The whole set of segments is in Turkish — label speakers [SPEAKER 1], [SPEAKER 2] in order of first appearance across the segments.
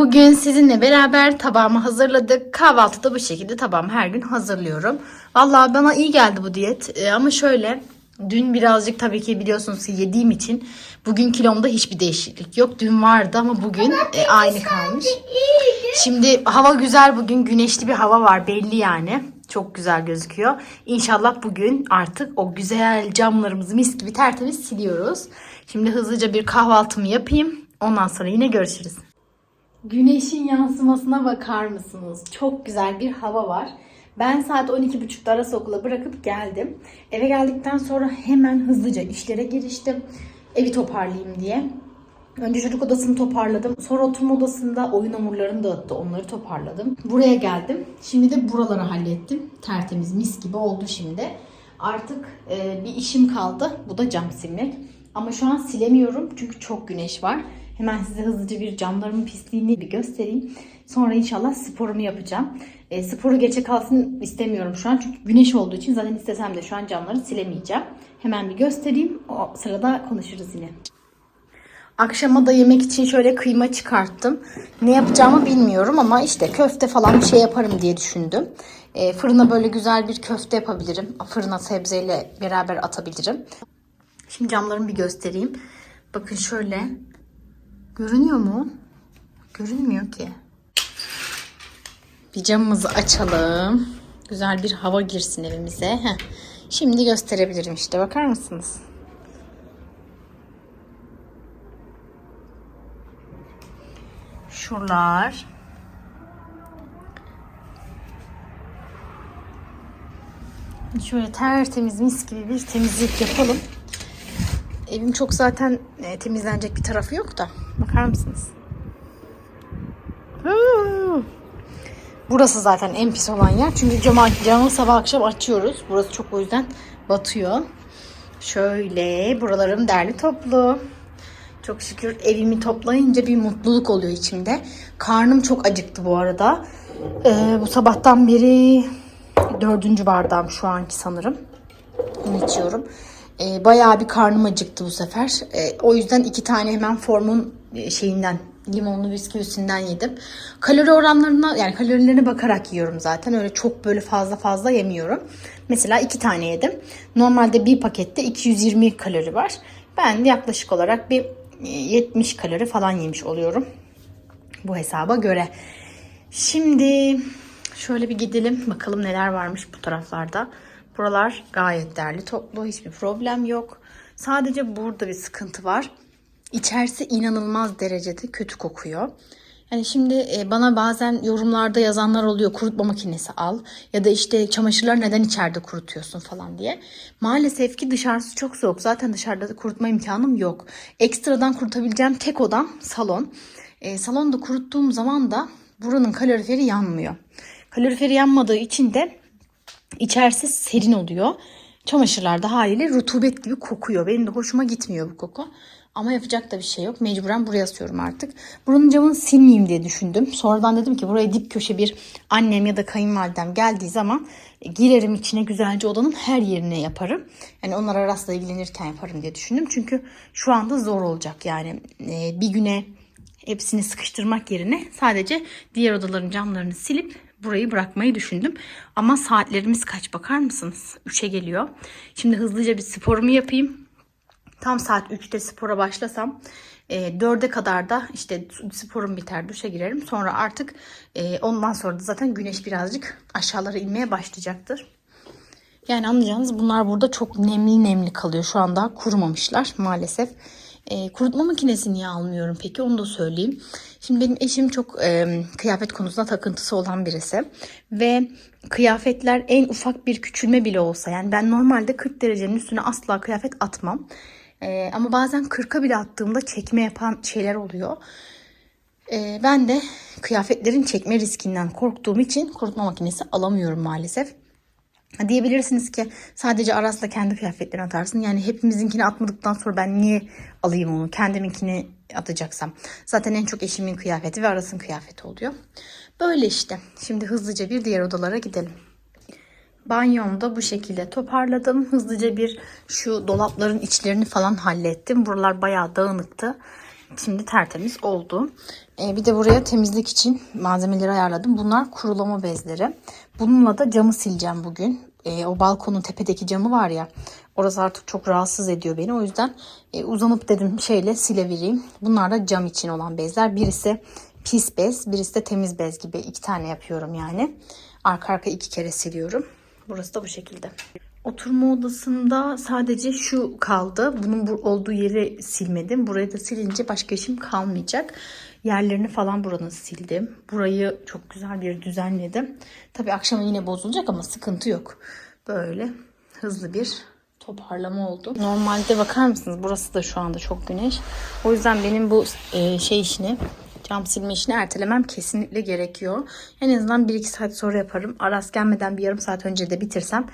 [SPEAKER 1] Bugün sizinle beraber tabağımı hazırladık. Kahvaltıda bu şekilde tabağımı her gün hazırlıyorum. Vallahi bana iyi geldi bu diyet. Ee, ama şöyle dün birazcık tabii ki biliyorsunuz ki yediğim için bugün kilomda hiçbir değişiklik yok. Dün vardı ama bugün e, aynı kalmış. Şimdi hava güzel bugün güneşli bir hava var belli yani. Çok güzel gözüküyor. İnşallah bugün artık o güzel camlarımızı mis gibi tertemiz siliyoruz. Şimdi hızlıca bir kahvaltımı yapayım. Ondan sonra yine görüşürüz. Güneşin yansımasına bakar mısınız? Çok güzel bir hava var. Ben saat 12.30'da arası okula bırakıp geldim. Eve geldikten sonra hemen hızlıca işlere giriştim. Evi toparlayayım diye. Önce çocuk odasını toparladım. Sonra oturma odasında oyun hamurlarını dağıttı. Onları toparladım. Buraya geldim. Şimdi de buraları hallettim. Tertemiz mis gibi oldu şimdi. Artık e, bir işim kaldı. Bu da cam silmek. Ama şu an silemiyorum çünkü çok güneş var. Hemen size hızlıca bir camlarımın pisliğini bir göstereyim. Sonra inşallah sporumu yapacağım. E, sporu geçe kalsın istemiyorum şu an. Çünkü güneş olduğu için zaten istesem de şu an camları silemeyeceğim. Hemen bir göstereyim. O sırada konuşuruz yine. Akşama da yemek için şöyle kıyma çıkarttım. Ne yapacağımı bilmiyorum ama işte köfte falan bir şey yaparım diye düşündüm. E, fırına böyle güzel bir köfte yapabilirim. Fırına sebzeyle beraber atabilirim. Şimdi camlarımı bir göstereyim. Bakın şöyle. Görünüyor mu? Görünmüyor ki. Bir camımızı açalım. Güzel bir hava girsin evimize. Heh. Şimdi gösterebilirim işte. Bakar mısınız? Şuralar. Şöyle tertemiz mis gibi bir temizlik yapalım. Evim çok zaten e, temizlenecek bir tarafı yok da. Bakar mısınız? Burası zaten en pis olan yer. Çünkü camı, camı sabah akşam açıyoruz. Burası çok o yüzden batıyor. Şöyle buralarım derli toplu. Çok şükür evimi toplayınca bir mutluluk oluyor içimde. Karnım çok acıktı bu arada. Ee, bu sabahtan beri dördüncü bardağım şu anki sanırım. Bunu içiyorum. Ee, bayağı bir karnım acıktı bu sefer. Ee, o yüzden iki tane hemen formun şeyinden limonlu bisküvisinden yedim. Kalori oranlarına yani kalorilerine bakarak yiyorum zaten. Öyle çok böyle fazla fazla yemiyorum. Mesela iki tane yedim. Normalde bir pakette 220 kalori var. Ben yaklaşık olarak bir 70 kalori falan yemiş oluyorum. Bu hesaba göre. Şimdi şöyle bir gidelim. Bakalım neler varmış bu taraflarda. Buralar gayet derli toplu. Hiçbir problem yok. Sadece burada bir sıkıntı var. İçerisi inanılmaz derecede kötü kokuyor. Yani şimdi e, bana bazen yorumlarda yazanlar oluyor kurutma makinesi al ya da işte çamaşırları neden içeride kurutuyorsun falan diye. Maalesef ki dışarısı çok soğuk. Zaten dışarıda da kurutma imkanım yok. Ekstradan kurutabileceğim tek odam salon. E, salonda kuruttuğum zaman da buranın kaloriferi yanmıyor. Kaloriferi yanmadığı için de içerisi serin oluyor. Çamaşırlar da haliyle rutubet gibi kokuyor. Benim de hoşuma gitmiyor bu koku. Ama yapacak da bir şey yok. Mecburen buraya asıyorum artık. Buranın camını silmeyeyim diye düşündüm. Sonradan dedim ki buraya dip köşe bir annem ya da kayınvalidem geldiği zaman e, girerim içine güzelce odanın her yerine yaparım. Yani onlar arasında ilgilenirken yaparım diye düşündüm. Çünkü şu anda zor olacak. Yani e, bir güne hepsini sıkıştırmak yerine sadece diğer odaların camlarını silip burayı bırakmayı düşündüm. Ama saatlerimiz kaç bakar mısınız? 3'e geliyor. Şimdi hızlıca bir sporumu yapayım. Tam saat 3'te spora başlasam e, 4'e kadar da işte sporum biter duşa girerim. Sonra artık e, ondan sonra da zaten güneş birazcık aşağılara inmeye başlayacaktır. Yani anlayacağınız bunlar burada çok nemli nemli kalıyor. Şu anda kurumamışlar maalesef. E, kurutma makinesi niye almıyorum peki onu da söyleyeyim. Şimdi benim eşim çok e, kıyafet konusunda takıntısı olan birisi. Ve kıyafetler en ufak bir küçülme bile olsa yani ben normalde 40 derecenin üstüne asla kıyafet atmam. E, ama bazen 40'a bile attığımda çekme yapan şeyler oluyor. E, ben de kıyafetlerin çekme riskinden korktuğum için kurutma makinesi alamıyorum maalesef. Diyebilirsiniz ki sadece Aras'la kendi kıyafetlerini atarsın. Yani hepimizinkini atmadıktan sonra ben niye alayım onu? Kendiminkini atacaksam. Zaten en çok eşimin kıyafeti ve Aras'ın kıyafeti oluyor. Böyle işte. Şimdi hızlıca bir diğer odalara gidelim. Banyomda bu şekilde toparladım. Hızlıca bir şu dolapların içlerini falan hallettim. Buralar bayağı dağınıktı. Şimdi tertemiz oldu. Ee, bir de buraya temizlik için malzemeleri ayarladım. Bunlar kurulama bezleri. Bununla da camı sileceğim bugün. Ee, o balkonun tepedeki camı var ya. Orası artık çok rahatsız ediyor beni. O yüzden e, uzanıp dedim şeyle silevireyim. Bunlar da cam için olan bezler. Birisi pis bez, birisi de temiz bez gibi iki tane yapıyorum yani. Arka arka iki kere siliyorum. Burası da bu şekilde. Oturma odasında sadece şu kaldı. Bunun bu olduğu yeri silmedim. Burayı da silince başka işim kalmayacak. Yerlerini falan buranın sildim. Burayı çok güzel bir düzenledim. Tabii akşama yine bozulacak ama sıkıntı yok. Böyle hızlı bir toparlama oldu. Normalde bakar mısınız? Burası da şu anda çok güneş. O yüzden benim bu e, şey işini cam silme işini ertelemem kesinlikle gerekiyor. En azından 1-2 saat sonra yaparım. Aras gelmeden bir yarım saat önce de bitirsem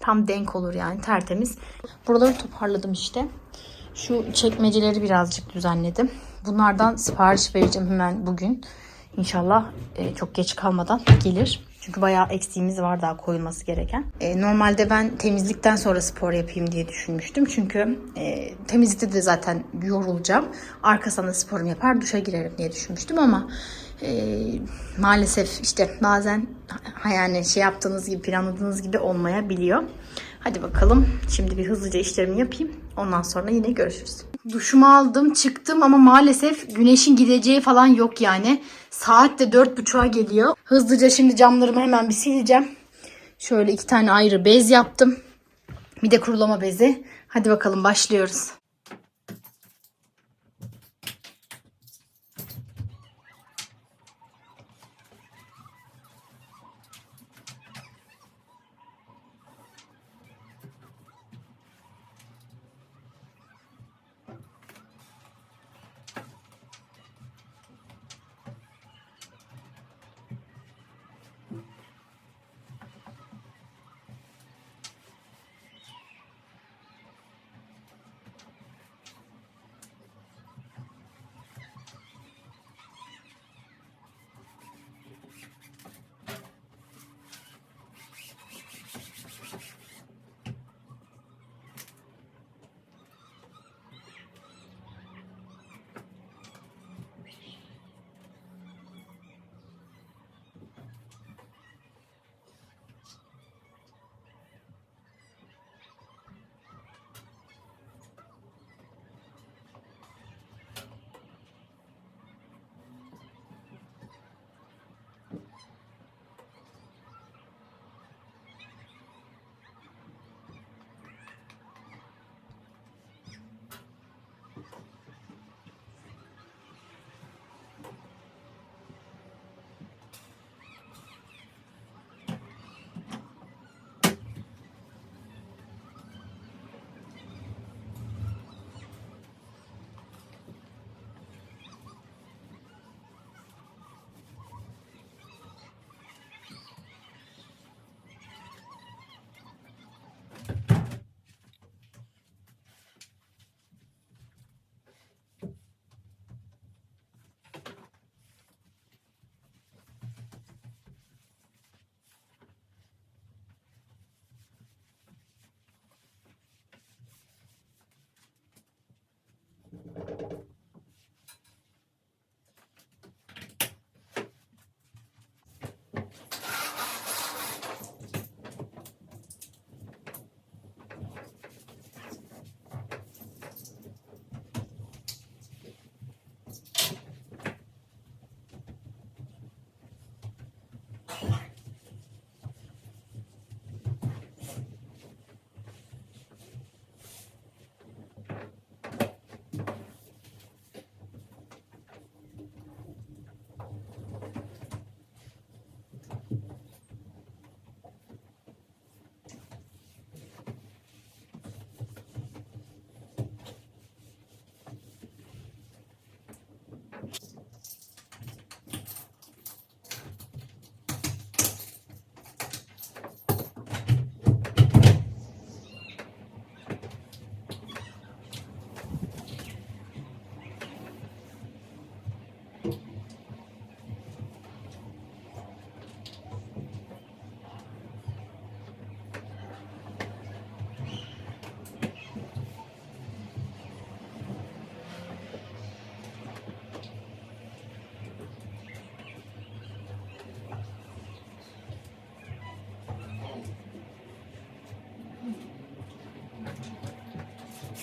[SPEAKER 1] tam denk olur yani tertemiz. Buraları toparladım işte. Şu çekmeceleri birazcık düzenledim. Bunlardan sipariş vereceğim hemen bugün. İnşallah e, çok geç kalmadan gelir. Çünkü bayağı eksiğimiz var daha koyulması gereken. E, normalde ben temizlikten sonra spor yapayım diye düşünmüştüm. Çünkü e, temizlikte de zaten yorulacağım. Arkasında sporumu yapar duşa girerim diye düşünmüştüm ama e, maalesef işte bazen yani şey yaptığınız gibi planladığınız gibi olmayabiliyor. Hadi bakalım şimdi bir hızlıca işlerimi yapayım. Ondan sonra yine görüşürüz. Duşumu aldım çıktım ama maalesef güneşin gideceği falan yok yani. Saat de dört buçuğa geliyor. Hızlıca şimdi camlarımı hemen bir sileceğim. Şöyle iki tane ayrı bez yaptım. Bir de kurulama bezi. Hadi bakalım başlıyoruz.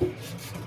[SPEAKER 1] Thank you.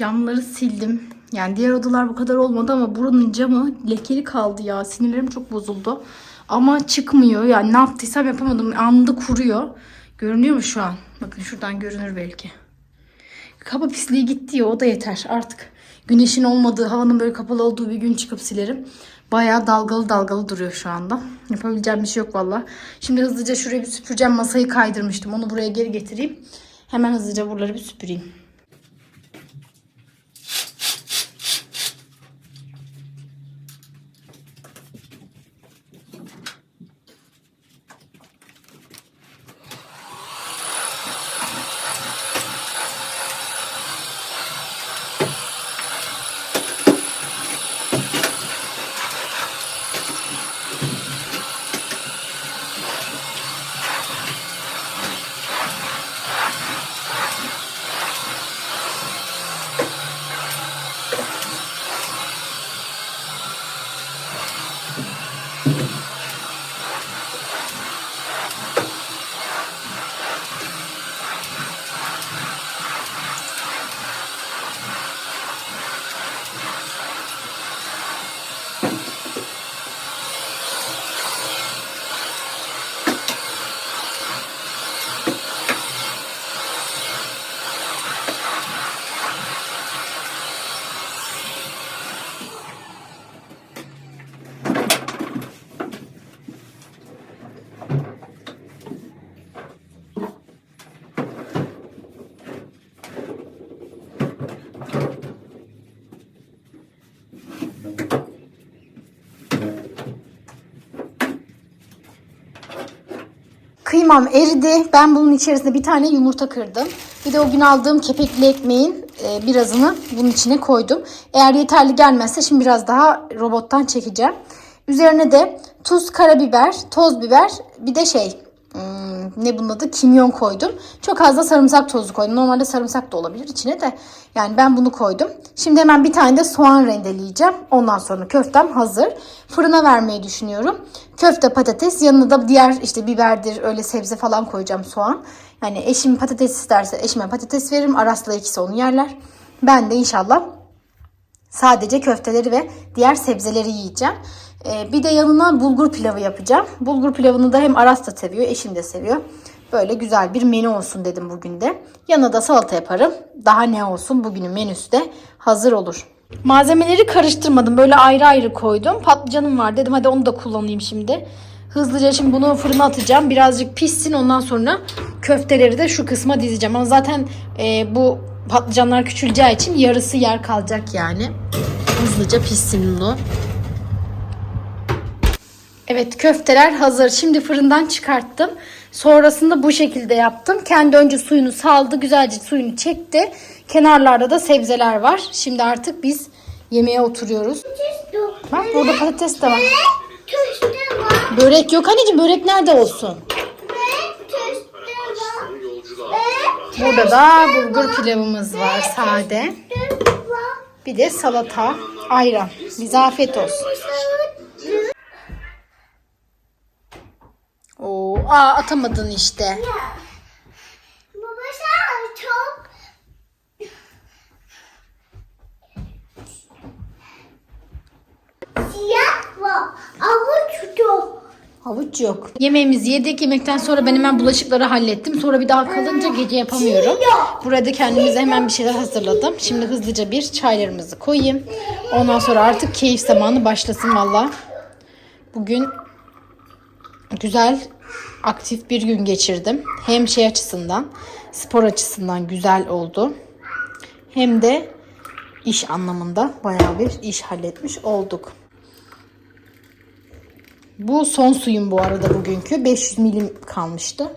[SPEAKER 1] Camları sildim. Yani diğer odalar bu kadar olmadı ama buranın camı lekeli kaldı ya. Sinirlerim çok bozuldu. Ama çıkmıyor. Yani ne yaptıysam yapamadım. Anında kuruyor. Görünüyor mu şu an? Bakın şuradan görünür belki. Kaba pisliği gitti ya o da yeter artık. Güneşin olmadığı, havanın böyle kapalı olduğu bir gün çıkıp silerim. Bayağı dalgalı dalgalı duruyor şu anda. Yapabileceğim bir şey yok valla. Şimdi hızlıca şuraya bir süpüreceğim. Masayı kaydırmıştım. Onu buraya geri getireyim. Hemen hızlıca buraları bir süpüreyim. Kıymam eridi. Ben bunun içerisine bir tane yumurta kırdım. Bir de o gün aldığım kepekli ekmeğin e, birazını bunun içine koydum. Eğer yeterli gelmezse şimdi biraz daha robottan çekeceğim. Üzerine de tuz, karabiber, toz biber bir de şey hmm, ne bunun adı kimyon koydum. Çok az da sarımsak tozu koydum. Normalde sarımsak da olabilir içine de. Yani ben bunu koydum. Şimdi hemen bir tane de soğan rendeleyeceğim. Ondan sonra köftem hazır. Fırına vermeyi düşünüyorum. Köfte patates yanına da diğer işte biberdir öyle sebze falan koyacağım soğan. Yani eşim patates isterse eşime patates veririm. Aras'la ikisi onu yerler. Ben de inşallah Sadece köfteleri ve diğer sebzeleri yiyeceğim. Ee, bir de yanına bulgur pilavı yapacağım. Bulgur pilavını da hem Aras da seviyor, eşim de seviyor. Böyle güzel bir menü olsun dedim bugün de. Yanına da salata yaparım. Daha ne olsun bugünün menüsü de hazır olur. Malzemeleri karıştırmadım. Böyle ayrı ayrı koydum. Patlıcanım var dedim hadi onu da kullanayım şimdi. Hızlıca şimdi bunu fırına atacağım. Birazcık pişsin ondan sonra köfteleri de şu kısma dizeceğim. Ama zaten e, bu patlıcanlar küçüleceği için yarısı yer kalacak yani. Hızlıca pişsin bunu. Evet köfteler hazır. Şimdi fırından çıkarttım. Sonrasında bu şekilde yaptım. Kendi önce suyunu saldı. Güzelce suyunu çekti. Kenarlarda da sebzeler var. Şimdi artık biz yemeğe oturuyoruz. Bak burada patates de var. Börek yok anneciğim. Börek nerede olsun? Burada da bulgur pilavımız var sade. Bir de salata, ayran. Bize afiyet olsun. Aa atamadın işte.
[SPEAKER 2] Baba sen çok siyah var. Avuç çok.
[SPEAKER 1] Havuç yok. Yemeğimizi yedik. Yemekten sonra ben hemen bulaşıkları hallettim. Sonra bir daha kalınca gece yapamıyorum. Burada kendimize hemen bir şeyler hazırladım. Şimdi hızlıca bir çaylarımızı koyayım. Ondan sonra artık keyif zamanı başlasın valla. Bugün güzel, aktif bir gün geçirdim. Hem şey açısından, spor açısından güzel oldu. Hem de iş anlamında bayağı bir iş halletmiş olduk. Bu son suyum bu arada bugünkü. 500 milim kalmıştı.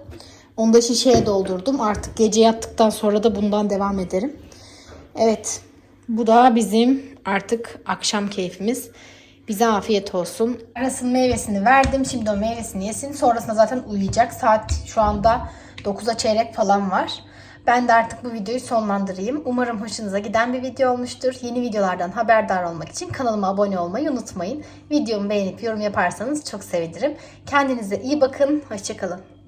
[SPEAKER 1] Onu da şişeye doldurdum. Artık gece yattıktan sonra da bundan devam ederim. Evet. Bu da bizim artık akşam keyfimiz. Bize afiyet olsun. Aras'ın meyvesini verdim. Şimdi o meyvesini yesin. Sonrasında zaten uyuyacak. Saat şu anda 9'a çeyrek falan var. Ben de artık bu videoyu sonlandırayım. Umarım hoşunuza giden bir video olmuştur. Yeni videolardan haberdar olmak için kanalıma abone olmayı unutmayın. Videomu beğenip yorum yaparsanız çok sevinirim. Kendinize iyi bakın. Hoşçakalın.